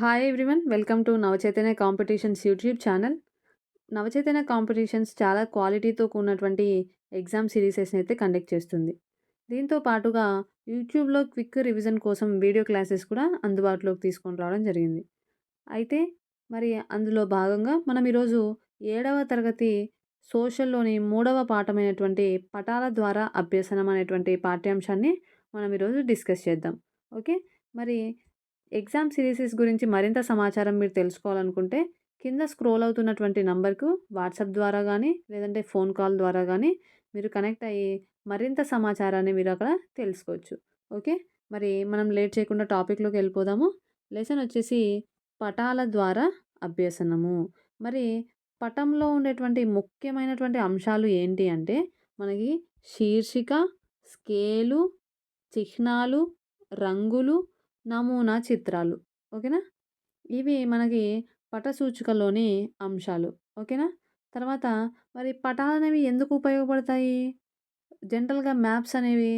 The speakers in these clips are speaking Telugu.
Hi everyone welcome to Navachaitanya competitions YouTube channel Navachaitanya competitions చాలా క్వాలిటీతో కూడినటువంటి ఎగ్జామ్ సిరీసెస్ని అయితే కండక్ట్ చేస్తుంది. దీంతో పాటుగా యూట్యూబ్లో క్విక్ రివిజన్ కోసం వీడియో క్లాసెస్ కూడా అందుబాటులోకి తీసుకొని రావడం జరిగింది. అయితే మరి అందులో భాగంగా మనం ఈరోజు ఏడవ తరగతి సోషల్లోని మూడవ పాఠమైనటువంటి పటాల ద్వారా అభ్యసనం అనేటువంటి పాఠ్యాంశాన్ని మనం ఈరోజు డిస్కస్ చేద్దాం. ఓకే మరి ఎగ్జామ్ సిరీసెస్ గురించి మరింత సమాచారం మీరు తెలుసుకోవాలనుకుంటే కింద స్క్రోల్ అవుతున్నటువంటి నంబర్కు వాట్సాప్ ద్వారా కానీ లేదంటే ఫోన్ కాల్ ద్వారా కానీ మీరు కనెక్ట్ అయ్యి మరింత సమాచారాన్ని మీరు అక్కడ తెలుసుకోవచ్చు. ఓకే? మరి మనం లేట్ చేయకుండా టాపిక్లోకి వెళ్ళిపోదాము. లెసన్ వచ్చేసి పటాల ద్వారా అభ్యసనము. మరి పటంలో ఉండేటువంటి ముఖ్యమైనటువంటి అంశాలు ఏంటి అంటే మనకి శీర్షిక స్కేలు చిహ్నాలు రంగులు నమూనా చిత్రాలు. ఓకేనా? ఇవి మనకి పటసూచికలోని అంశాలు. ఓకేనా? తర్వాత మరి పటాలు అనేవి ఎందుకు ఉపయోగపడతాయి? జనరల్గా మ్యాప్స్ అనేవి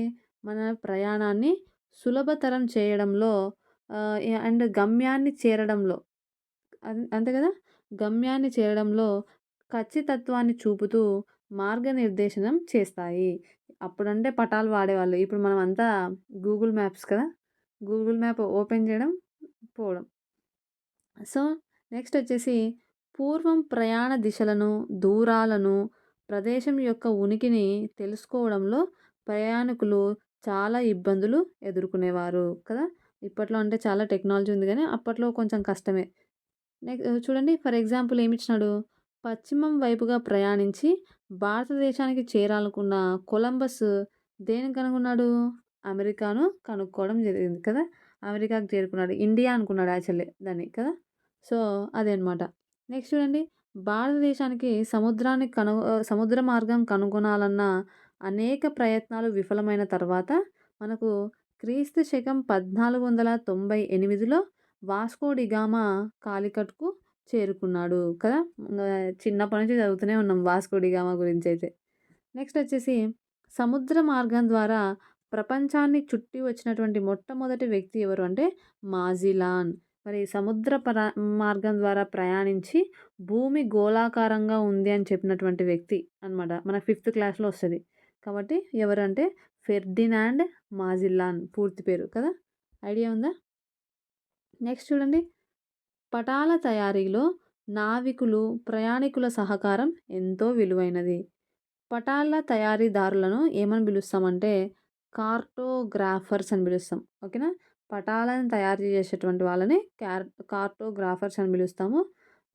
మన ప్రయాణాన్ని సులభతరం చేయడంలో అండ్ గమ్యాన్ని చేరడంలో అంతే కదా? గమ్యాన్ని చేరడంలో ఖచ్చితత్వాన్ని చూపుతూ మార్గనిర్దేశనం చేస్తాయి. అప్పుడంటే పటాలు వాడేవాళ్ళు. ఇప్పుడు మనం అంతా గూగుల్ మ్యాప్స్ కదా? గూగుల్ మ్యాప్ ఓపెన్ చేయడం పోవడం. సో నెక్స్ట్ వచ్చేసి పూర్వం ప్రయాణ దిశలను దూరాలను ప్రదేశం యొక్క ఉనికిని తెలుసుకోవడంలో ప్రయాణికులు చాలా ఇబ్బందులు ఎదుర్కొనేవారు కదా. ఇప్పట్లో అంటే చాలా టెక్నాలజీ ఉంది కానీ అప్పట్లో కొంచెం కష్టమే. నెక్స్ట్ చూడండి ఫర్ ఎగ్జాంపుల్ ఏమి ఇచ్చినాడు పశ్చిమం వైపుగా ప్రయాణించి భారతదేశానికి చేరాలనుకున్న కొలంబస్ దేనికి కనుగొన్నాడు అమెరికాను కనుక్కోవడం జరిగింది కదా? అమెరికాకు చేరుకున్నాడు. ఇండియా అనుకున్నాడు యాక్చువల్లీ దాన్ని కదా? సో అదే అనమాట నెక్స్ట్ చూడండి. భారతదేశానికి సముద్రాన్ని కను సముద్ర మార్గం కనుగొనాలన్న అనేక ప్రయత్నాలు విఫలమైన తర్వాత మనకు క్రీస్తు శకం పద్నాలుగు వందల తొంభై ఎనిమిదిలో వాస్కో డిగామా కాలికట్కు చేరుకున్నాడు కదా? చిన్నప్పటి నుంచి చదువుతూనే ఉన్నాం వాస్కో డిగామా గురించి అయితే. నెక్స్ట్ వచ్చేసి సముద్ర మార్గం ద్వారా ప్రపంచాన్ని చుట్టి వచ్చినటువంటి మొట్టమొదటి వ్యక్తి ఎవరు అంటే మాజిలాన్. మరి సముద్ర ప్ర మార్గం ద్వారా ప్రయాణించి భూమి గోళాకారంగా ఉంది అని చెప్పినటువంటి వ్యక్తి అనమాట మన ఫిఫ్త్ క్లాస్లో వస్తుంది. కాబట్టి ఎవరంటే ఫెర్డినాండ్ మాజిల్లాన్ పూర్తి పేరు కదా? ఐడియా ఉందా? నెక్స్ట్ చూడండి. పటాల తయారీలో నావికులు ప్రయాణికుల సహకారం ఎంతో విలువైనది. పటాల తయారీదారులను ఏమని పిలుస్తామంటే కార్టోగ్రాఫర్స్ అని పిలుస్తాం. ఓకేనా? పటాలను తయారు చేసేటువంటి వాళ్ళని క్యార్ కార్టోగ్రాఫర్స్ అని పిలుస్తాము.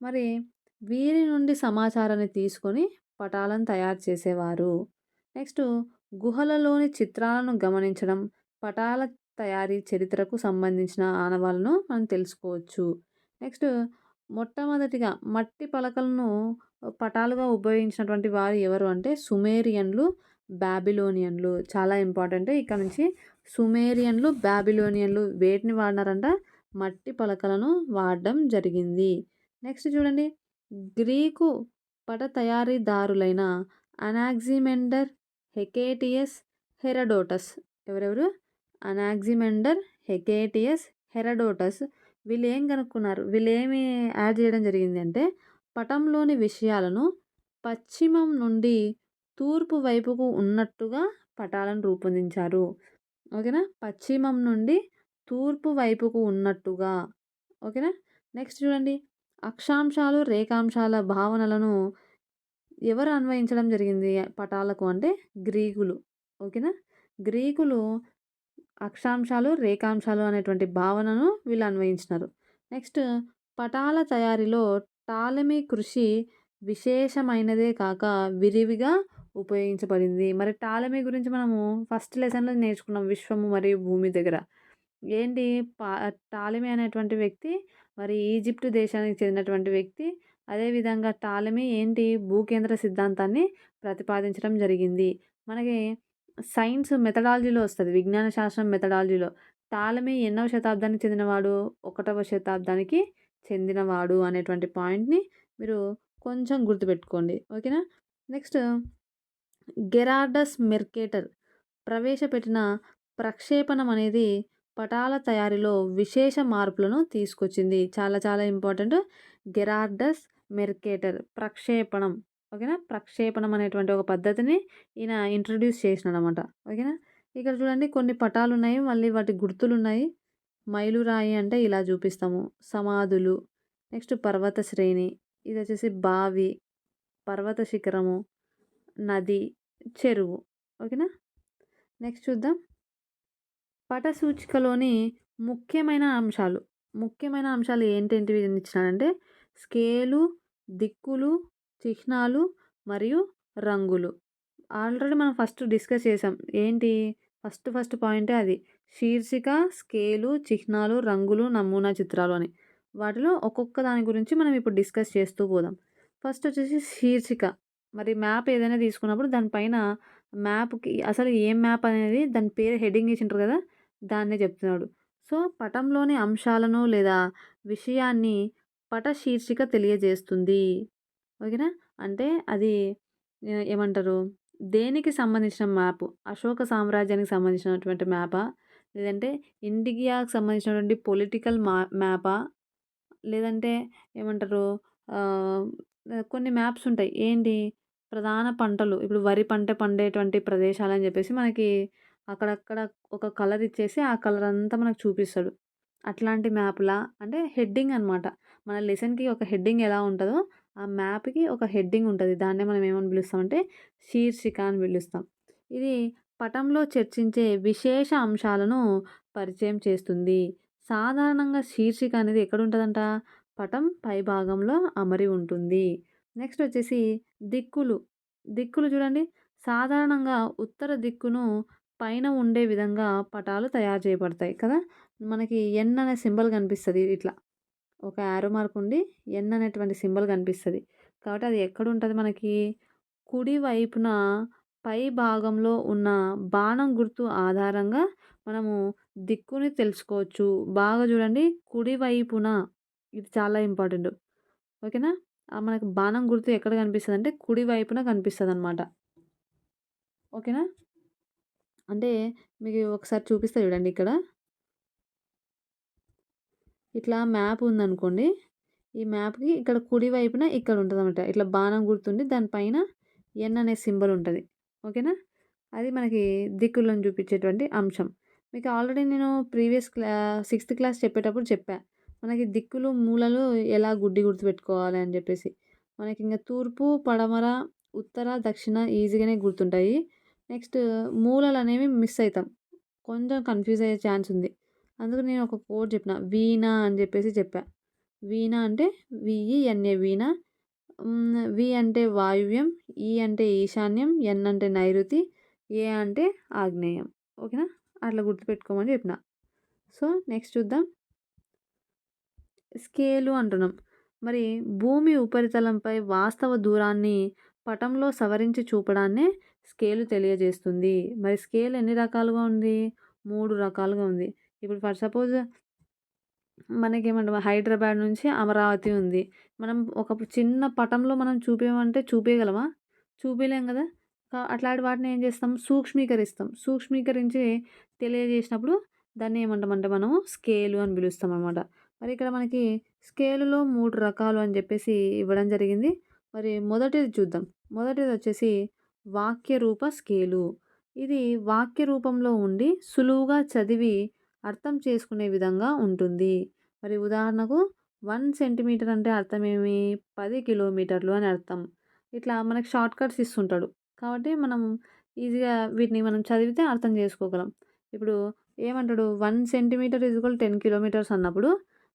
మరి వీరి నుండి సమాచారాన్ని తీసుకొని పటాలను తయారు చేసేవారు. నెక్స్ట్ గుహలలోని చిత్రాలను గమనించడం పటాల తయారీ చరిత్రకు సంబంధించిన ఆనవాళ్ళను మనం తెలుసుకోవచ్చు. నెక్స్ట్ మొట్టమొదటిగా మట్టి పలకలను పటాలుగా ఉపయోగించినటువంటి వారు ఎవరు అంటే సుమేరియన్లు బ్యాబిలోనియన్లు చాలా ఇంపార్టెంట్. ఇక్కడ నుంచి సుమేరియన్లు బ్యాబిలోనియన్లు వేటిని వాడినారంట? మట్టి పలకలను వాడడం జరిగింది. నెక్స్ట్ చూడండి. గ్రీకు పట తయారీదారులైన అనాగ్జిమెండర్ హెకేటియస్ హెరడోటస్. ఎవరెవరు? Anaximander Hecataeus Herodotus. వీళ్ళు ఏం కనుక్కున్నారు? వీళ్ళు ఏమి యాడ్ చేయడం జరిగింది అంటే పటంలోని విషయాలను పశ్చిమం నుండి తూర్పు వైపుకు ఉన్నట్టుగా పటాలను రూపొందించారు. ఓకేనా? పశ్చిమం నుండి తూర్పు వైపుకు ఉన్నట్టుగా. ఓకేనా? నెక్స్ట్ చూడండి. అక్షాంశాలు రేఖాంశాల భావనలను ఎవరు అన్వయించడం జరిగింది పటాలకు అంటే గ్రీకులు. ఓకేనా? గ్రీకులు అక్షాంశాలు రేఖాంశాలు అనేటువంటి భావనను వీళ్ళు అన్వయించినారు. నెక్స్ట్ పటాల తయారీలో టాలమీ కృషి విశేషమైనదే కాక విరివిగా ఉపయోగించబడింది. మరి టాలమీ గురించి మనము ఫస్ట్ లెసన్లో నేర్చుకున్నాం విశ్వము మరియు భూమి దగ్గర. ఏంటి? పా టాలమీ అనేటువంటి వ్యక్తి మరి ఈజిప్ట్ దేశానికి చెందినటువంటి వ్యక్తి అదేవిధంగా టాలమీ ఏంటి? భూకేంద్ర సిద్ధాంతాన్ని ప్రతిపాదించడం జరిగింది. మనకి సైన్స్ మెథడాలజీలో వస్తుంది విజ్ఞాన శాస్త్రం మెథడాలజీలో. టాలమీ ఎన్నవ శతాబ్దానికి చెందినవాడు ఒకటవ శతాబ్దానికి చెందినవాడు అనేటువంటి పాయింట్ని మీరు కొంచెం గుర్తుపెట్టుకోండి. ఓకేనా? నెక్స్ట్ గెరార్డస్ మెర్కేటర్ ప్రవేశపెట్టిన ప్రక్షేపణం అనేది పటాల తయారీలో విశేష మార్పులను తీసుకొచ్చింది. చాలా చాలా ఇంపార్టెంట్. గెరార్డస్ మెర్కేటర్ ప్రక్షేపణం. ఓకేనా? ప్రక్షేపణం అనేటువంటి ఒక పద్ధతిని ఈయన ఇంట్రడ్యూస్ చేసినాడు అనమాట ఓకేనా? ఇక్కడ చూడండి కొన్ని పటాలు ఉన్నాయి మళ్ళీ వాటి గుర్తులు ఉన్నాయి మైలురాయి అంటే ఇలా చూపిస్తాము. సమాధులు. నెక్స్ట్ పర్వత శ్రేణి ఇది వచ్చేసి బావి పర్వత శిఖరము. నది చెరువు. ఓకేనా? నెక్స్ట్ చూద్దాం. పట సూచికలోని ముఖ్యమైన అంశాలు. ముఖ్యమైన అంశాలు ఏంటేంటివి ఇచ్చినానంటే స్కేలు దిక్కులు చిహ్నాలు మరియు రంగులు. ఆల్రెడీ మనం ఫస్ట్ డిస్కస్ చేసాం. ఏంటి? ఫస్ట్ ఫస్ట్ పాయింటే అది. శీర్షిక స్కేలు చిహ్నాలు రంగులు నమూనా చిత్రాలు అని. వాటిలో ఒక్కొక్క దాని గురించి మనం ఇప్పుడు డిస్కస్ చేస్తూ పోదాం. ఫస్ట్ వచ్చేసి శీర్షిక. మరి మ్యాప్ ఏదైనా తీసుకున్నప్పుడు దానిపైన మ్యాప్కి అసలు ఏం మ్యాప్ అనేది దాని పేరు హెడ్డింగ్ ఇచ్చింటారు కదా దాన్నే చెప్తున్నాడు. సో పటంలోని అంశాలను లేదా విషయాన్ని పట శీర్షిక తెలియజేస్తుంది. ఓకేనా? అంటే అది ఏమంటారు? దేనికి సంబంధించిన మ్యాప్? అశోక సామ్రాజ్యానికి సంబంధించినటువంటి మ్యాపా? లేదంటే ఇండియాకి సంబంధించినటువంటి పొలిటికల్ మా మ్యాపా? లేదంటే ఏమంటారు? కొన్ని మ్యాప్స్ ఉంటాయి. ఏంటి? ప్రధాన పంటలు. ఇప్పుడు వరి పంట పండేటువంటి ప్రదేశాలు అని చెప్పేసి మనకి అక్కడక్కడ ఒక కలర్ ఇచ్చేసి ఆ కలర్ అంతా మనకు చూపిస్తాడు. అట్లాంటి మ్యాప్లా అంటే హెడ్డింగ్ అనమాట మన లెసన్కి ఒక హెడ్డింగ్ ఎలా ఉంటుందో ఆ మ్యాప్కి ఒక హెడ్డింగ్ ఉంటుంది. దాన్నే మనం ఏమని పిలుస్తామంటే శీర్షిక అని పిలుస్తాం. ఇది పటంలో చర్చించే విశేష అంశాలను పరిచయం చేస్తుంది. సాధారణంగా శీర్షిక అనేది ఎక్కడ ఉంటుందంట? పటం పై భాగంలో అమరి ఉంటుంది. నెక్స్ట్ వచ్చేసి దిక్కులు. దిక్కులు చూడండి. సాధారణంగా ఉత్తర దిక్కును పైన ఉండే విధంగా పటాలు తయారు చేయబడతాయి కదా. మనకి ఎన్ అనే సింబల్ కనిపిస్తుంది ఇట్లా. ఒక యారో మార్క్ ఉండి ఎన్ అనేటువంటి సింబల్ కనిపిస్తుంది. కాబట్టి అది ఎక్కడ ఉంటుంది మనకి? కుడి వైపున పై భాగంలో ఉన్న బాణం గుర్తు ఆధారంగా మనము దిక్కుని తెలుసుకోవచ్చు. బాగా చూడండి. కుడి వైపున. ఇది చాలా ఇంపార్టెంట్. ఓకేనా? మనకు బాణం గుర్తు ఎక్కడ కనిపిస్తుంది అంటే కుడి వైపున కనిపిస్తుంది అనమాట ఓకేనా? అంటే మీకు ఒకసారి చూపిస్తా చూడండి ఇక్కడ. ఇట్లా మ్యాప్ ఉందనుకోండి ఈ మ్యాప్కి ఇక్కడ కుడి వైపున ఇక్కడ ఉంటుంది అనమాట ఇట్లా బాణం గుర్తుండి దానిపైన ఎన్ అనే సింబల్ ఉంటుంది. ఓకేనా? అది మనకి దిక్కులను చూపించేటువంటి అంశం. మీకు ఆల్రెడీ నేను ప్రీవియస్ క్లా సిక్స్త్ క్లాస్ చెప్పేటప్పుడు చెప్పాను మనకి దిక్కులు మూలలు ఎలా గుడ్డి గుర్తుపెట్టుకోవాలి అని చెప్పేసి. మనకి ఇంకా తూర్పు పడమర ఉత్తర దక్షిణ ఈజీగానే గుర్తుంటాయి. నెక్స్ట్ మూలలు అనేవి మిస్ అవుతాం కొంచెం కన్ఫ్యూజ్ అయ్యే ఛాన్స్ ఉంది. అందుకు నేను ఒక కోడ్ చెప్పిన. వీణా అని చెప్పేసి చెప్పా. వీణా అంటే విఈఎన్ఏ వీణ. వి అంటే వాయువ్యం ఈ అంటే ఈశాన్యం ఎన్ అంటే నైరుతి ఏ అంటే ఆగ్నేయం. ఓకేనా? అట్లా గుర్తుపెట్టుకోమని చెప్పిన. సో నెక్స్ట్ చూద్దాం. స్కేలు అంటున్నాం. మరి భూమి ఉపరితలంపై వాస్తవ దూరాన్ని పటంలో సవరించి చూపడాన్నే స్కేలు తెలియజేస్తుంది. మరి స్కేల్ ఎన్ని రకాలుగా ఉంది? మూడు రకాలుగా ఉంది. ఇప్పుడు ఫర్ సపోజ్ మనకేమంటాం హైదరాబాద్ నుంచి అమరావతి ఉంది. మనం ఒక చిన్న పటంలో మనం చూపేమంటే చూపేయగలమా? చూపించలేం కదా? అట్లాంటి వాటిని ఏం చేస్తాం? సూక్ష్మీకరిస్తాం. సూక్ష్మీకరించి తెలియజేసినప్పుడు దాన్ని ఏమంటామంటే మనం స్కేలు అని పిలుస్తాం అనమాట మరి ఇక్కడ మనకి స్కేలులో మూడు రకాలు అని చెప్పేసి ఇవ్వడం జరిగింది. మరి మొదటిది చూద్దాం. మొదటిది వచ్చేసి వాక్యరూప స్కేలు. ఇది వాక్య రూపంలో ఉండి సులువుగా చదివి అర్థం చేసుకునే విధంగా ఉంటుంది. మరి ఉదాహరణకు వన్ సెంటీమీటర్ అంటే అర్థం ఏమి పది కిలోమీటర్లు అని అర్థం. ఇట్లా మనకి షార్ట్ కట్స్ ఇస్తుంటాడు. కాబట్టి మనం ఈజీగా వీటిని మనం చదివితే అర్థం చేసుకోగలం. ఇప్పుడు ఏమంటాడు? One centimetre equal ten kilometres అన్నప్పుడు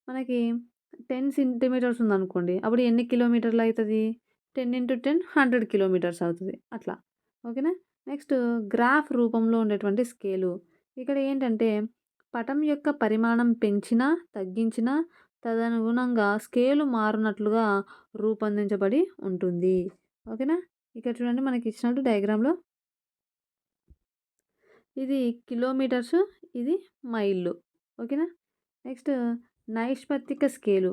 మనకి టెన్ సెంటీమీటర్స్ ఉందనుకోండి అప్పుడు ఎన్ని కిలోమీటర్లు అవుతుంది? Ten into ten hundred kilometres అవుతుంది. అట్లా. ఓకేనా? నెక్స్ట్ గ్రాఫ్ రూపంలో ఉండేటువంటి స్కేలు. ఇక్కడ ఏంటంటే పటం యొక్క పరిమాణం పెంచినా తగ్గించినా తదనుగుణంగా స్కేలు మారినట్లుగా రూపొందించబడి ఉంటుంది. ఓకేనా? ఇక్కడ చూడండి మనకి ఇచ్చినట్టు డయాగ్రామ్లో. ఇది కిలోమీటర్స్ ఇది మైళ్ళు. ఓకేనా? నెక్స్ట్ నైష్పత్తిక స్కేలు.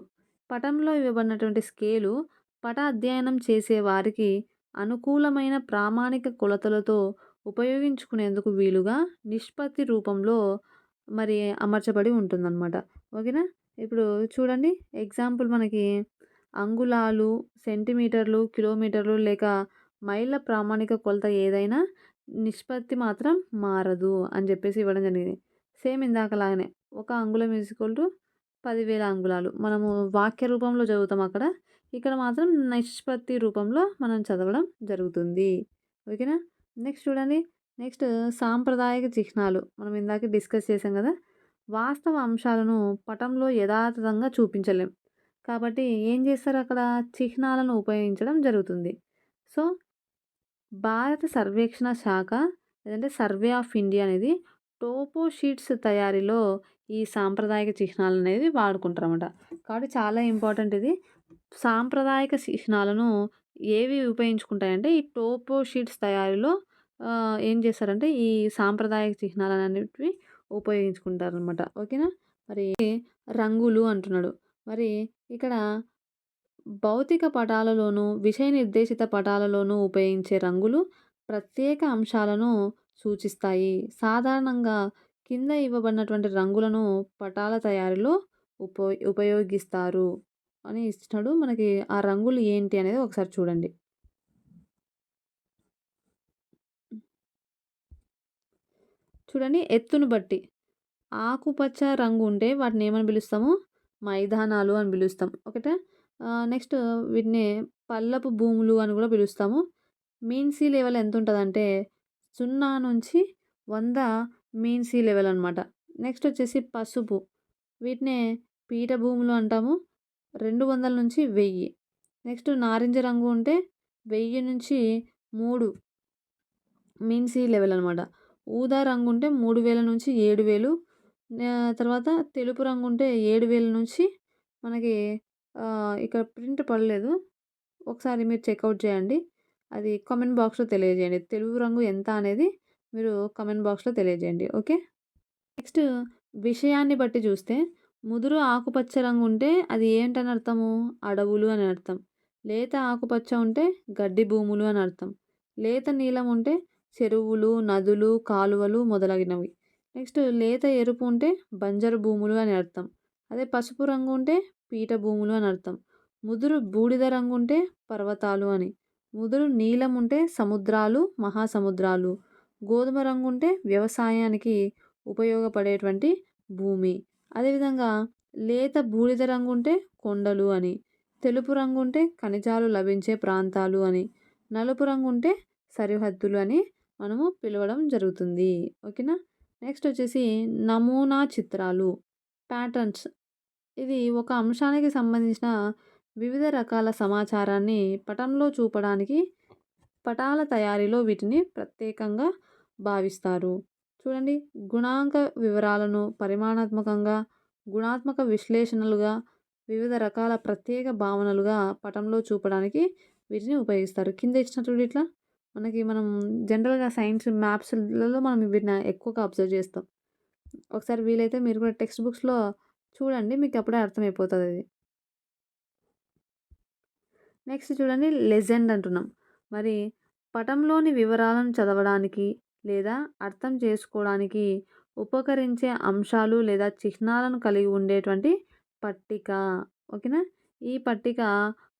పటంలో ఇవ్వబడినటువంటి స్కేలు పట అధ్యయనం చేసే వారికి అనుకూలమైన ప్రామాణిక కొలతలతో ఉపయోగించుకునేందుకు వీలుగా నిష్పత్తి రూపంలో మరి అమర్చబడి ఉంటుందన్నమాట. ఓకేనా? ఇప్పుడు చూడండి. ఎగ్జాంపుల్ మనకి అంగుళాలు సెంటీమీటర్లు కిలోమీటర్లు లేక మైళ్ళ ప్రామాణిక కొలత ఏదైనా నిష్పత్తి మాత్రం మారదు అని చెప్పేసి ఇవ్వడం జరిగింది. సేమ్ ఇందాకలాగానే ఒక అంగుళం ఈజ్ ఈక్వల్ టు పదివేల అంగుళాలు. మనము వాక్య రూపంలో చదువుతాం అక్కడ. ఇక్కడ మాత్రం నిష్పత్తి రూపంలో మనం చదవడం జరుగుతుంది. ఓకేనా? నెక్స్ట్ చూడండి. నెక్స్ట్ సాంప్రదాయక చిహ్నాలు. మనం ఇందాక డిస్కస్ చేసాం కదా. వాస్తవ అంశాలను పటంలో యథాతథంగా చూపించలేం. కాబట్టి ఏం చేస్తారు అక్కడ? చిహ్నాలను ఉపయోగించడం జరుగుతుంది. సో భారత సర్వేక్షణ శాఖ లేదంటే సర్వే ఆఫ్ ఇండియా అనేది టోపో షీట్స్ తయారీలో ఈ సాంప్రదాయక చిహ్నాలు అనేది వాడుకుంటారు అనమాట కాబట్టి చాలా ఇంపార్టెంట్ ఇది. సాంప్రదాయక చిహ్నాలను ఏవి ఉపయోగించుకుంటాయంటే ఈ టోపో షీట్స్ తయారీలో ఏం చేస్తారంటే ఈ సాంప్రదాయక చిహ్నాలు అనేటివి ఉపయోగించుకుంటారు అనమాట ఓకేనా? మరి రంగులు అంటున్నాడు. మరి ఇక్కడ భౌతిక పటాలలోను విషయ నిర్దేశిత పటాలలోనూ ఉపయోగించే రంగులు ప్రత్యేక అంశాలను సూచిస్తాయి. సాధారణంగా కింద ఇవ్వబడినటువంటి రంగులను పటాల తయారీలో ఉప ఉపయోగిస్తారు అని ఇస్తున్నాడు. మనకి ఆ రంగులు ఏంటి అనేది ఒకసారి చూడండి. చూడండి ఎత్తును బట్టి. ఆకుపచ్చ రంగు ఉంటే వాటిని ఏమని పిలుస్తాము? మైదానాలు అని పిలుస్తాం. ఒకటే నెక్స్ట్ వీటిని పల్లపు భూములు అని కూడా పిలుస్తాము. మీన్ సీ లెవెల్ ఎంత ఉంటుందంటే సున్నా నుంచి వంద మీన్ సీ లెవెల్ అనమాట నెక్స్ట్ వచ్చేసి పసుపు. వీటినే పీఠభూములు అంటాము. రెండు వందల నుంచి వెయ్యి. నెక్స్ట్ నారింజ రంగు ఉంటే వెయ్యి నుంచి మూడు. మీన్ సీ లెవెల్ అనమాట ఊదా రంగు ఉంటే మూడు వేల నుంచి ఏడు వేలు. తర్వాత తెలుపు రంగు ఉంటే ఏడు వేల నుంచి మనకి ఇక్కడ ప్రింట్ పడలేదు. ఒకసారి మీరు చెక్అవుట్ చేయండి. అది కామెంట్ బాక్స్లో తెలియజేయండి. తెలుపు రంగు ఎంత అనేది మీరు కమెంట్ బాక్స్లో తెలియజేయండి. ఓకే? నెక్స్ట్ విషయాన్ని బట్టి చూస్తే ముదురు ఆకుపచ్చ రంగు ఉంటే అది ఏంటని అర్థము? అడవులు అని అర్థం. లేత ఆకుపచ్చ ఉంటే గడ్డి భూములు అని అర్థం. లేత నీలం ఉంటే చెరువులు నదులు కాలువలు మొదలగినవి. నెక్స్ట్ లేత ఎరుపు ఉంటే బంజరు భూములు అని అర్థం. అదే పసుపు రంగు ఉంటే పీట భూములు అని అర్థం. ముదురు బూడిద రంగు ఉంటే పర్వతాలు అని. ముదురు నీలం ఉంటే సముద్రాలు మహాసముద్రాలు. గోధుమ రంగు ఉంటే వ్యవసాయానికి ఉపయోగపడేటువంటి భూమి. అదేవిధంగా లేత బూడిద రంగు ఉంటే కొండలు అని తెలుపు రంగు ఉంటే ఖనిజాలు లభించే ప్రాంతాలు అని నలుపు రంగు ఉంటే సరిహద్దులు అని మనము పిలవడం జరుగుతుంది. ఓకేనా? నెక్స్ట్ వచ్చేసి నమూనా చిత్రాలు ప్యాటర్న్స్. ఇది ఒక అంశానికి సంబంధించిన వివిధ రకాల సమాచారాన్ని పటంలో చూపడానికి పటాల తయారీలో వీటిని ప్రత్యేకంగా భావిస్తారు. చూడండి గుణాంక వివరాలను పరిమాణాత్మకంగా గుణాత్మక విశ్లేషణలుగా వివిధ రకాల ప్రత్యేక భావనలుగా పటంలో చూపడానికి వీటిని ఉపయోగిస్తారు. కింద ఇచ్చినటువంటి ఇట్లా మనకి మనం జనరల్గా సైన్స్ మ్యాప్స్లలో మనం వీటిని ఎక్కువగా అబ్జర్వ్ చేస్తాం. ఒకసారి వీలైతే మీరు కూడా టెక్స్ట్ బుక్స్లో చూడండి మీకు అప్పుడే అర్థమైపోతుంది అది. నెక్స్ట్ చూడండి లెజెండ్ అంటున్నాం. మరి పటంలోని వివరాలను చదవడానికి లేదా అర్థం చేసుకోవడానికి ఉపకరించే అంశాలు లేదా చిహ్నాలను కలిగి ఉండేటువంటి పట్టిక. ఓకేనా? ఈ పట్టిక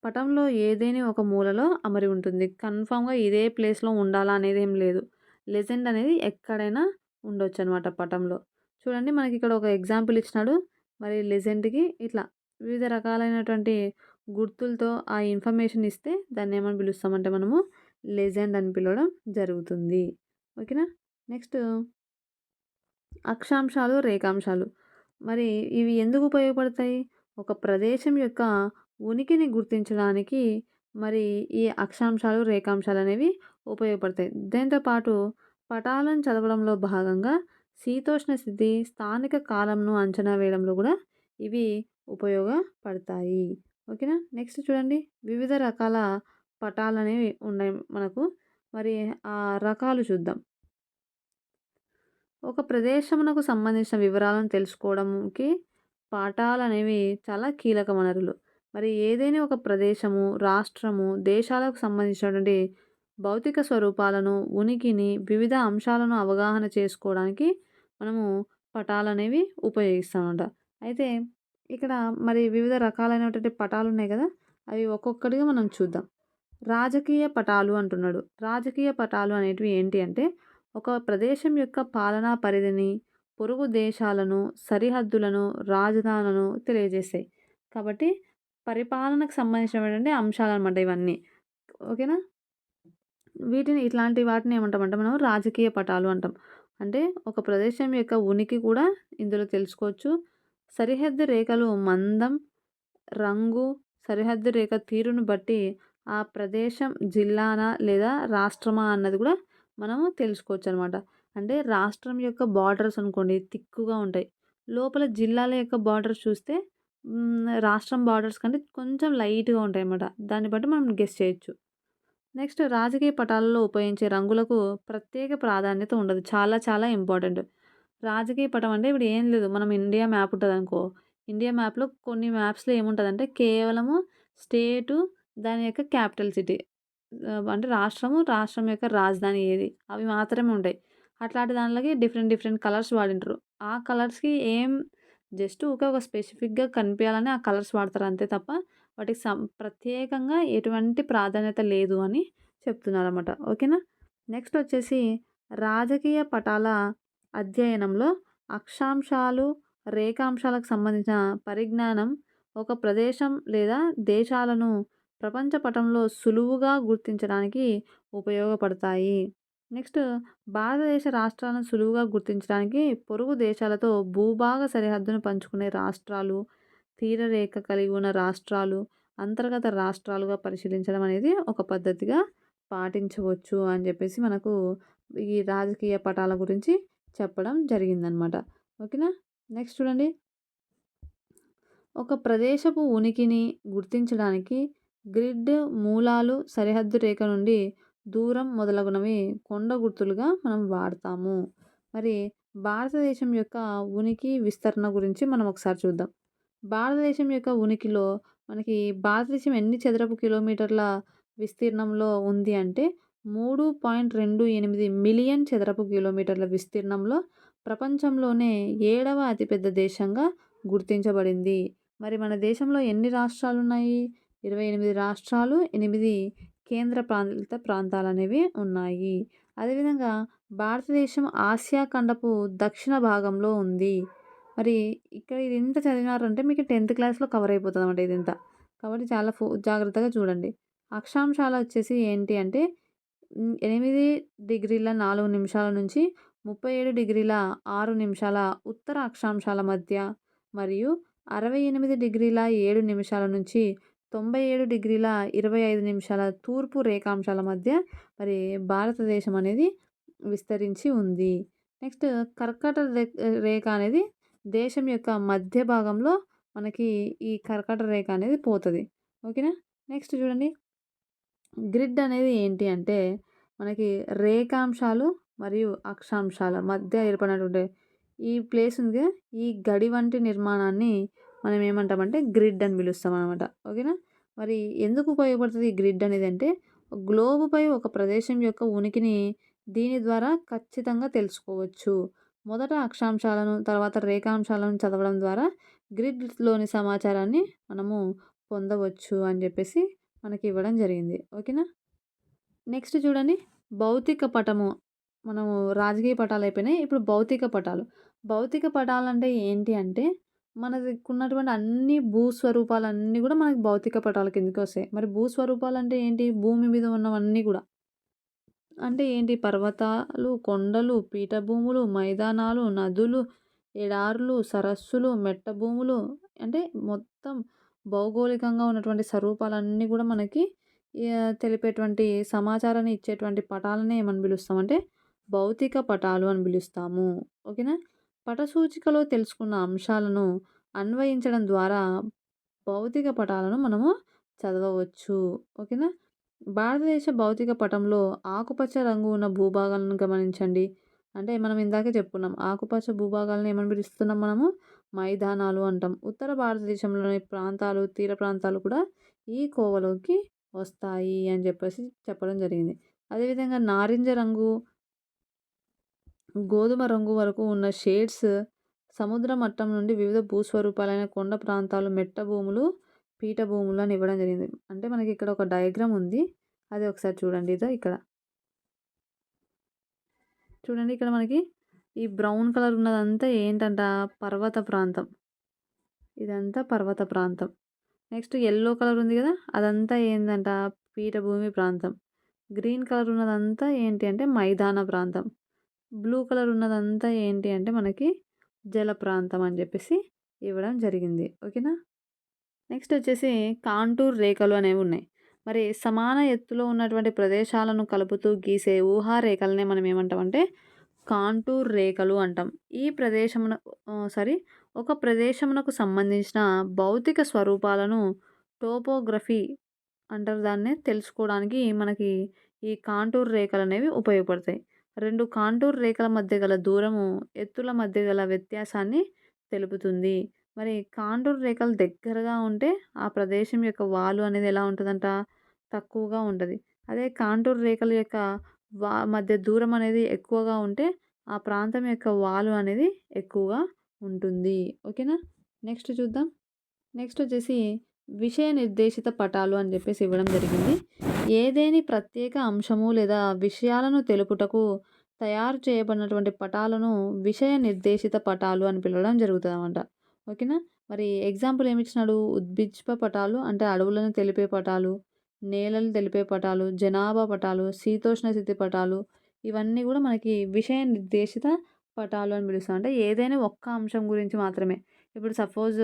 పటంలో ఏదేని ఒక మూలలో అమరి ఉంటుంది. కన్ఫామ్గా ఇదే ప్లేస్లో ఉండాలా అనేది ఏం లేదు. లెజెండ్ అనేది ఎక్కడైనా ఉండొచ్చు అనమాట పటంలో. చూడండి మనకి ఇక్కడ ఒక ఎగ్జాంపుల్ ఇచ్చినాడు. మరి లెజెండ్కి ఇట్లా వివిధ రకాలైనటువంటి గుర్తులతో ఆ ఇన్ఫర్మేషన్ ఇస్తే దాన్ని ఏమని పిలుస్తామంటే మనము లెజెండ్ అని పిలవడం జరుగుతుంది. ఓకేనా? నెక్స్ట్ అక్షాంశాలు రేఖాంశాలు. మరి ఇవి ఎందుకు ఉపయోగపడతాయి? ఒక ప్రదేశం యొక్క ఉనికిని గుర్తించడానికి మరి ఈ అక్షాంశాలు రేఖాంశాలు అనేవి ఉపయోగపడతాయి. దీంతోపాటు పటాలను చదవడంలో భాగంగా శీతోష్ణ స్థితి స్థానిక కాలంను అంచనా వేయడంలో కూడా ఇవి ఉపయోగపడతాయి. ఓకేనా? నెక్స్ట్ చూడండి. వివిధ రకాల పటాలు అనేవి ఉన్నాయి మనకు. మరి ఆ రకాలు చూద్దాం. ఒక ప్రదేశమునకు సంబంధించిన వివరాలను తెలుసుకోవడంకి పాఠాలు అనేవి చాలా కీలక వనరులు. మరి ఏదైనా ఒక ప్రదేశము రాష్ట్రము దేశాలకు సంబంధించినటువంటి భౌతిక స్వరూపాలను ఉనికిని వివిధ అంశాలను అవగాహన చేసుకోవడానికి మనము పటాలు అనేవి ఉపయోగిస్తామంట. అయితే ఇక్కడ మరి వివిధ రకాలైనటువంటి పటాలు ఉన్నాయి కదా అవి ఒక్కొక్కటిగా మనం చూద్దాం. రాజకీయ పటాలు అంటున్నాడు. రాజకీయ పటాలు అనేటివి ఏంటి అంటే, ఒక ప్రదేశం యొక్క పాలనా పరిధిని, పొరుగు దేశాలను, సరిహద్దులను, రాజధానులను తెలియజేస్తాయి. కాబట్టి పరిపాలనకు సంబంధించినటువంటి అంశాలనమాట ఇవన్నీ. ఓకేనా? వీటిని ఇట్లాంటి వాటిని ఏమంటామంటే మనం రాజకీయ పటాలు అంటాం. అంటే ఒక ప్రదేశం యొక్క ఉనికి కూడా ఇందులో తెలుసుకోవచ్చు. సరిహద్దు రేఖలు మందం, రంగు, సరిహద్దు రేఖ తీరును బట్టి ఆ ప్రదేశం జిల్లానా లేదా రాష్ట్రమా అన్నది కూడా మనము తెలుసుకోవచ్చు అనమాట అంటే రాష్ట్రం యొక్క బార్డర్స్ అనుకోండి థిక్‌గా ఉంటాయి. లోపల జిల్లాల యొక్క బార్డర్స్ చూస్తే రాష్ట్రం బార్డర్స్ కంటే కొంచెం లైట్‌గా ఉంటాయి అన్నమాట దాన్ని బట్టి మనం గెస్ చేయొచ్చు. నెక్స్ట్ రాజకీయ పటాలలో ఉపయోగించే రంగులకు ప్రత్యేక ప్రాధాన్యత ఉండదు. చాలా చాలా ఇంపార్టెంట్. రాజకీయ పటం అంటే ఇప్పుడు ఏం లేదు. మనం ఇండియా మ్యాప్ ఉంటుంది అనుకో ఇండియా మ్యాప్‌లో కొన్ని మ్యాప్స్‌లో ఏముంటదంటే కేవలము స్టేటు, దాని యొక్క క్యాపిటల్ సిటీ అంటే రాష్ట్రము, రాష్ట్రం యొక్క రాజధాని ఏది అవి మాత్రమే ఉంటాయి. అట్లాంటి దానిలోకి డిఫరెంట్ డిఫరెంట్ కలర్స్ వాడింటారు. ఆ కలర్స్‌కి ఏం జస్ట్ ఒక ఒక స్పెసిఫిక్‌గా కనిపియాలని ఆ కలర్స్ వాడతారు అంతే తప్ప వాటికి సం ప్రత్యేకంగా ఎటువంటి ప్రాధాన్యత లేదు అని చెప్తున్నారు అనమాట ఓకేనా? నెక్స్ట్ వచ్చేసి రాజకీయ పటాల అధ్యయనంలో అక్షాంశాలు, రేఖాంశాలకు సంబంధించిన పరిజ్ఞానం ఒక ప్రదేశం లేదా దేశాలను ప్రపంచ పటంలో సులువుగా గుర్తించడానికి ఉపయోగపడతాయి. నెక్స్ట్ భారతదేశ రాష్ట్రాలను సులువుగా గుర్తించడానికి పొరుగు దేశాలతో భూభాగ సరిహద్దును పంచుకునే రాష్ట్రాలు, తీరరేఖ కలిగి ఉన్న రాష్ట్రాలు, అంతర్గత రాష్ట్రాలుగా పరిశీలించడం అనేది ఒక పద్ధతిగా పాటించవచ్చు అని చెప్పేసి మనకు ఈ రాజకీయ పటాల గురించి చెప్పడం జరిగిందనమాట. ఓకేనా? నెక్స్ట్ చూడండి. ఒక ప్రదేశపు ఉనికిని గుర్తించడానికి గ్రిడ్, మూలాలు, సరిహద్దు రేఖ నుండి దూరం మొదలగునవి కొండ గుర్తులుగా మనం వాడతాము. మరి భారతదేశం యొక్క ఉనికి, విస్తరణ గురించి మనం ఒకసారి చూద్దాం. భారతదేశం యొక్క ఉనికిలో మనకి భారతదేశం ఎన్ని చదరపు కిలోమీటర్ల విస్తీర్ణంలో ఉంది అంటే 3.28 మిలియన్ చదరపు కిలోమీటర్ల విస్తీర్ణంలో ప్రపంచంలోనే ఏడవ అతిపెద్ద దేశంగా గుర్తించబడింది. మరి మన దేశంలో ఎన్ని రాష్ట్రాలు ఉన్నాయి ఇరవై ఎనిమిది రాష్ట్రాలు, ఎనిమిది కేంద్ర పాలిత ప్రాంతాలనేవి ఉన్నాయి. అదేవిధంగా భారతదేశం ఆసియా ఖండపు దక్షిణ భాగంలో ఉంది. మరి ఇక్కడ ఇది ఇంత చదివినారంటే మీకు 10థ్ క్లాస్‌లో కవర్ అయిపోతదన్నమాట ఇదంతా. కాబట్టి చాలా ఫో జాగ్రత్తగా చూడండి. అక్షాంశాలు వచ్చేసి ఏంటి అంటే ఎనిమిది డిగ్రీల నాలుగు నిమిషాల నుంచి 37 డిగ్రీల ఆరు నిమిషాల ఉత్తర అక్షాంశాల మధ్య మరియు 68 డిగ్రీల ఏడు నిమిషాల నుంచి 97 డిగ్రీల 25 నిమిషాల తూర్పు రేఖాంశాల మధ్య మరి భారతదేశం అనేది విస్తరించి ఉంది. నెక్స్ట్ కర్కట రేఖ అనేది దేశం యొక్క మధ్య భాగంలో మనకి ఈ కర్కట రేఖ అనేది పోతుంది ఓకేనా? నెక్స్ట్ చూడండి. గ్రిడ్ అనేది ఏంటి అంటే మనకి రేఖాంశాలు మరియు అక్షాంశాల మధ్య ఏర్పడినటువంటి ఈ ప్లేస్ ఉంది కదా! ఈ గడి వంటి నిర్మాణాన్ని మనం ఏమంటామంటే గ్రిడ్ అని పిలుస్తాం అనమాట ఓకేనా? మరి ఎందుకు ఉపయోగపడుతుంది ఈ గ్రిడ్ అనేది అంటే గ్లోబుపై ఒక ప్రదేశం యొక్క ఉనికిని దీని ద్వారా ఖచ్చితంగా తెలుసుకోవచ్చు. మొదట అక్షాంశాలను, తర్వాత రేఖాంశాలను చదవడం ద్వారా గ్రిడ్‌లోని సమాచారాన్ని మనము పొందవచ్చు అని చెప్పేసి మనకి ఇవ్వడం జరిగింది. ఓకేనా? నెక్స్ట్ చూడండి. భౌతిక పటము. మనము రాజకీయ పటాలు అయిపోయినాయి. ఇప్పుడు భౌతిక పటాలు. భౌతిక పటాలు అంటే ఏంటి అంటే మనకున్నటువంటి అన్ని భూస్వరూపాలన్నీ కూడా మనకి భౌతిక పటాల కిందకి వస్తాయి. మరి భూస్వరూపాలంటే ఏంటి? భూమి మీద ఉన్నవన్నీ కూడా. అంటే ఏంటి? పర్వతాలు, కొండలు, పీఠభూములు, మైదానాలు, నదులు, ఎడారులు, సరస్సులు, మెట్ట భూములు అంటే మొత్తం భౌగోళికంగా ఉన్నటువంటి స్వరూపాలన్నీ కూడా మనకి తెలిపేటువంటి సమాచారాన్ని ఇచ్చేటువంటి పటాలనే ఏమని పిలుస్తామంటే భౌతిక పటాలు అని పిలుస్తాము. ఓకేనా? పట సూచికలో తెలుసుకున్న అంశాలను అన్వయించడం ద్వారా భౌతిక పటాలను మనము చదవవచ్చు. ఓకేనా? భారతదేశ భౌతిక పటంలో ఆకుపచ్చ రంగు ఉన్న భూభాగాలను గమనించండి. అంటే మనం ఇందాకే చెప్పుకున్నాం. ఆకుపచ్చ భూభాగాలను ఏమని పిలుస్తున్నాం మనము? మైదానాలు అంటాం. ఉత్తర భారతదేశంలోని ప్రాంతాలు, తీర ప్రాంతాలు కూడా ఈ కోవలోకి వస్తాయి అని చెప్పేసి చెప్పడం జరిగింది. అదేవిధంగా నారింజ రంగు, గోధుమ రంగు వరకు ఉన్న షేడ్స్ సముద్ర మట్టం నుండి వివిధ భూస్వరూపాలైన కొండ ప్రాంతాలు, మెట్ట భూములు, పీఠ భూములు అని ఇవ్వడం జరిగింది. అంటే మనకి ఇక్కడ ఒక డయాగ్రామ్ ఉంది. అది ఒకసారి చూడండి ఇదో ఇక్కడ. చూడండి ఇక్కడ మనకి ఈ బ్రౌన్ కలర్ ఉన్నదంతా ఏంటంట పర్వత ప్రాంతం. ఇదంతా పర్వత ప్రాంతం. నెక్స్ట్ ఎల్లో కలర్ ఉంది కదా! అదంతా ఏంటంట పీఠభూమి ప్రాంతం. గ్రీన్ కలర్ ఉన్నదంతా ఏంటి అంటే మైదాన ప్రాంతం. బ్లూ కలర్ ఉన్నదంతా ఏంటి అంటే మనకి జల ప్రాంతం అని చెప్పేసి ఇవ్వడం జరిగింది. ఓకేనా? నెక్స్ట్ వచ్చేసి కాంటూర్ రేఖలు అనేవి ఉన్నాయి. మరి సమాన ఎత్తులో ఉన్నటువంటి ప్రదేశాలను కలుపుతూ గీసే ఊహా రేఖలనే మనం ఏమంటామంటే కాంటూర్ రేఖలు అంటాం. ఈ ప్రదేశమున సారీ ఒక ప్రదేశమునకు సంబంధించిన భౌతిక స్వరూపాలను టోపోగ్రఫీ అంటారు దాన్నే తెలుసుకోవడానికి మనకి ఈ కాంటూర్ రేఖలనేవి ఉపయోగపడతాయి. రెండు కాంటూర్ రేఖల మధ్య గల దూరము, ఎత్తుల మధ్య గల వ్యత్యాసాన్ని తెలుపుతుంది. మరి కాంటూర్ రేఖలు దగ్గరగా ఉంటే ఆ ప్రదేశం యొక్క వాలు అనేది ఎలా ఉంటుందంట తక్కువగా ఉంటుంది అదే కాంటూర్ రేఖల యొక్క వా మధ్య దూరం అనేది ఎక్కువగా ఉంటే ఆ ప్రాంతం యొక్క వాలు అనేది ఎక్కువగా ఉంటుంది. ఓకేనా? నెక్స్ట్ చూద్దాం. నెక్స్ట్ వచ్చేసి విషయ నిర్దేశిత పటాలు అని చెప్పేసి ఇవ్వడం జరిగింది. ఏదేని ప్రత్యేక అంశము లేదా విషయాలను తెలుపుటకు తయారు చేయబడినటువంటి పటాలను విషయ నిర్దేశిత పటాలు అని పిలవడం జరుగుతుందన్నమాట ఓకేనా? మరి ఎగ్జాంపుల్ ఏమిచ్చినాడు? ఉద్భిజ్ప పటాలు అంటే అడవులను తెలిపే పటాలు, నేలలు తెలిపే పటాలు, జనాభా పటాలు, శీతోష్ణ స్థితి పటాలు ఇవన్నీ కూడా మనకి విషయ నిర్దేశిత పటాలు అని పిలుస్తాం. అంటే ఏదైనా ఒక్క అంశం గురించి మాత్రమే. ఇప్పుడు సపోజ్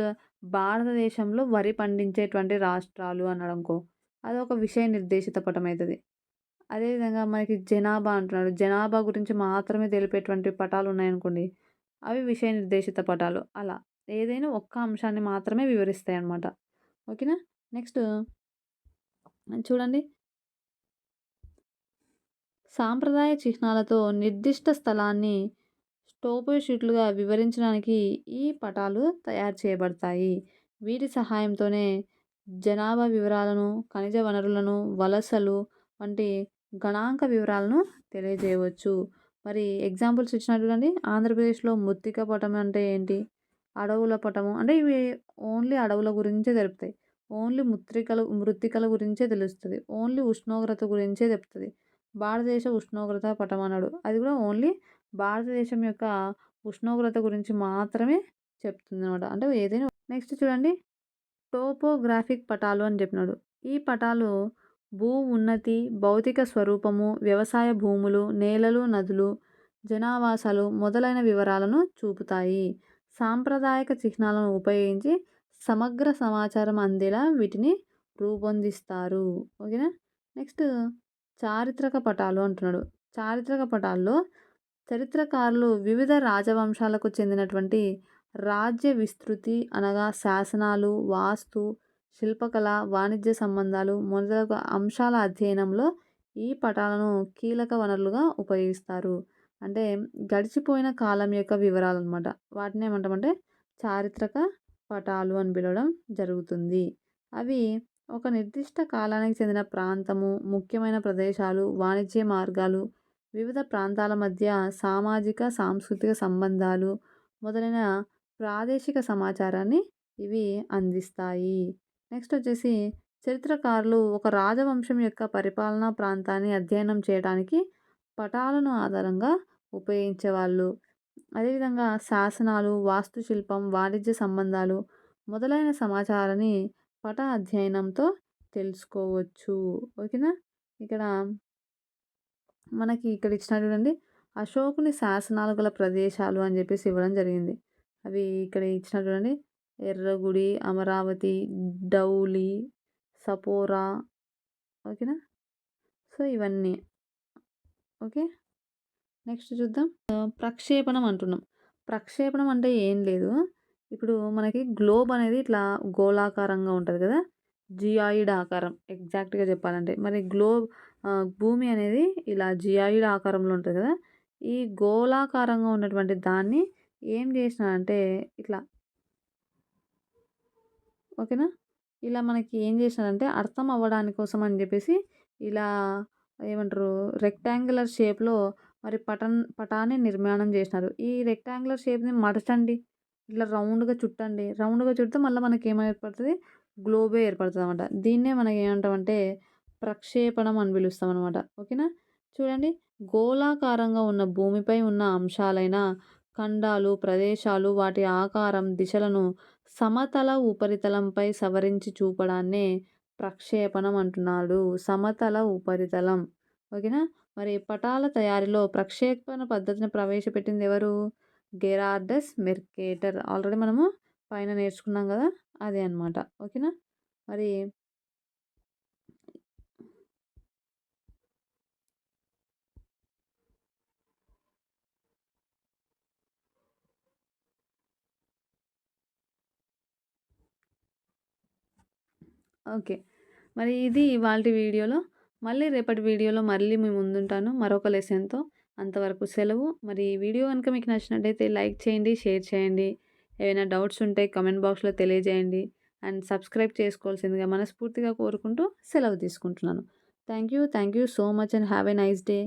భారతదేశంలో వరి పండించేటువంటి రాష్ట్రాలు అన్నాడనుకో అదొక విషయ నిర్దేశిత పటం అవుతుంది అదేవిధంగా మనకి జనాభా అంటున్నాడు. జనాభా గురించి మాత్రమే తెలిపేటువంటి పటాలు ఉన్నాయనుకోండి అవి విషయ నిర్దేశిత పటాలు. అలా ఏదైనా ఒక్క అంశాన్ని మాత్రమే వివరిస్తాయి అన్నమాట ఓకేనా? నెక్స్ట్ చూడండి. సాంప్రదాయ చిహ్నాలతో నిర్దిష్ట స్థలాన్ని స్టోపోషీట్లుగా వివరించడానికి ఈ పటాలు తయారు చేయబడతాయి. వీటి సహాయంతోనే జనాభా వివరాలను, ఖనిజ వనరులను, వలసలు వంటి గణాంక వివరాలను తెలియజేయవచ్చు. మరి ఎగ్జాంపుల్స్ ఇచ్చినాడు చూడండి. ఆంధ్రప్రదేశ్‌లో మృత్తిక పటం అంటే ఏంటి? అడవుల పటము అంటే ఇవి ఓన్లీ అడవుల గురించే తెలుపుతాయి. ఓన్లీ మృత్తికలు మృత్తికల గురించే తెలుస్తుంది ఓన్లీ ఉష్ణోగ్రత గురించే తెలుపుతుంది భారతదేశ ఉష్ణోగ్రత పటం అన్నాడు. అది కూడా ఓన్లీ భారతదేశం యొక్క ఉష్ణోగ్రత గురించి మాత్రమే చెప్తుంది అనమాట అంటే ఏదైనా నెక్స్ట్ చూడండి. టోపోగ్రాఫిక్ పటాలు అని చెప్పినాడు. ఈ పటాలు భూ ఉన్నతి, భౌతిక స్వరూపము, వ్యవసాయ భూములు, నేలలు, నదులు, జనావాసాలు మొదలైన వివరాలను చూపుతాయి. సాంప్రదాయక చిహ్నాలను ఉపయోగించి సమగ్ర సమాచారం అందేలా వీటిని రూపొందిస్తారు. ఓకేనా? నెక్స్ట్ చారిత్రక పటాలు అంటున్నాడు. చారిత్రక పటాల్లో చరిత్రకారులు వివిధ రాజవంశాలకు చెందినటువంటి రాజ్య విస్తృతి అనగా శాసనాలు, వాస్తు, శిల్పకళ, వాణిజ్య సంబంధాలు మొదలగు అంశాల అధ్యయనంలో ఈ పటాలను కీలక వనరులుగా ఉపయోగిస్తారు. అంటే గడిచిపోయిన కాలం యొక్క వివరాలు అనమాట వాటిని ఏమంటామంటే చారిత్రక పటాలు అని పిలవడం జరుగుతుంది. అవి ఒక నిర్దిష్ట కాలానికి చెందిన ప్రాంతము, ముఖ్యమైన ప్రదేశాలు, వాణిజ్య మార్గాలు, వివిధ ప్రాంతాల మధ్య సామాజిక, సాంస్కృతిక సంబంధాలు మొదలైన ప్రాదేశిక సమాచారాన్ని ఇవి అందిస్తాయి. నెక్స్ట్ వచ్చేసి చరిత్రకారులు ఒక రాజవంశం యొక్క పరిపాలనా ప్రాంతాన్ని అధ్యయనం చేయడానికి పటాలను ఆధారంగా ఉపయోగించేవాళ్ళు. అదేవిధంగా శాసనాలు, వాస్తుశిల్పం, వాణిజ్య సంబంధాలు మొదలైన సమాచారాన్ని పట అధ్యయనంతో తెలుసుకోవచ్చు. ఓకేనా? ఇక్కడ మనకి ఇక్కడ ఇచ్చినారు చూడండి. అశోకుని శాసనాలు గల ప్రదేశాలు అని చెప్పేసి ఇవ్వడం జరిగింది. అవి ఇక్కడ ఇచ్చినటువంటి చూడండి. ఎర్రగుడి, అమరావతి, డౌలి సపోరా ఓకేనా? సో ఇవన్నీ. ఓకే. నెక్స్ట్ చూద్దాం. ప్రక్షేపణం అంటున్నాం. ప్రక్షేపణం అంటే ఏం లేదు. ఇప్పుడు మనకి గ్లోబ్ అనేది ఇట్లా గోళాకారంగా ఉంటుంది కదా! జియాయిడ్ ఆకారం ఎగ్జాక్ట్‌గా చెప్పాలంటే. మరి గ్లోబ్ భూమి అనేది ఇలా జియాయిడ్ ఆకారంలో ఉంటుంది కదా! ఈ గోళాకారంగా ఉన్నటువంటి దాన్ని ఏం చేసినారంటే ఇట్లా ఓకేనా? ఇలా మనకి ఏం చేసినారంటే అర్థం అవ్వడాని కోసం అని చెప్పేసి ఇలా ఏమంటారు రెక్టాంగులర్ షేప్‌లో మరి పటన్ పటాన్ని నిర్మాణం చేసినారు. ఈ రెక్టాంగులర్ షేప్‌ని మడచండి ఇట్లా రౌండ్‌గా చుట్టండి. రౌండ్‌గా చుడితే మనకి మనకేం ఏర్పడుతుంది గ్లోబే ఏర్పడుతుంది అనమాట దీన్నే మనం ఏమంటామంటే ప్రక్షేపణం అని పిలుస్తామనమాట. ఓకేనా? చూడండి గోళాకారంగా ఉన్న భూమిపై ఉన్న అంశాలైన ఖండాలు, ప్రదేశాలు వాటి ఆకారం, దిశలను సమతల ఉపరితలంపై సవరించి చూపడాన్నే ప్రక్షేపణం అంటున్నాడు. సమతల ఉపరితలం. ఓకేనా? మరి పటాల తయారీలో ప్రక్షేపణ పద్ధతిని ప్రవేశపెట్టింది ఎవరు? గెరార్డస్ మెర్కేటర్. ఆల్రెడీ మనము పైన నేర్చుకున్నాం కదా అదే అనమాట. ఓకేనా? మరి ఓకే. మరి ఇది ఇవాళ వీడియోలో. మళ్ళీ రేపటి వీడియోలో మళ్ళీ మేము ముందుంటాను మరొక లెసన్‌తో. అంతవరకు సెలవు. మరి ఈ వీడియో కనుక మీకు నచ్చినట్టయితే లైక్ చేయండి, షేర్ చేయండి. ఏమైనా డౌట్స్ ఉంటే కామెంట్ బాక్స్‌లో తెలియజేయండి. అండ్ సబ్స్క్రైబ్ చేసుకోవాల్సిందిగా మనస్ఫూర్తిగా కోరుకుంటూ సెలవు తీసుకుంటున్నాను. Thank you. Thank you so much and have a nice day.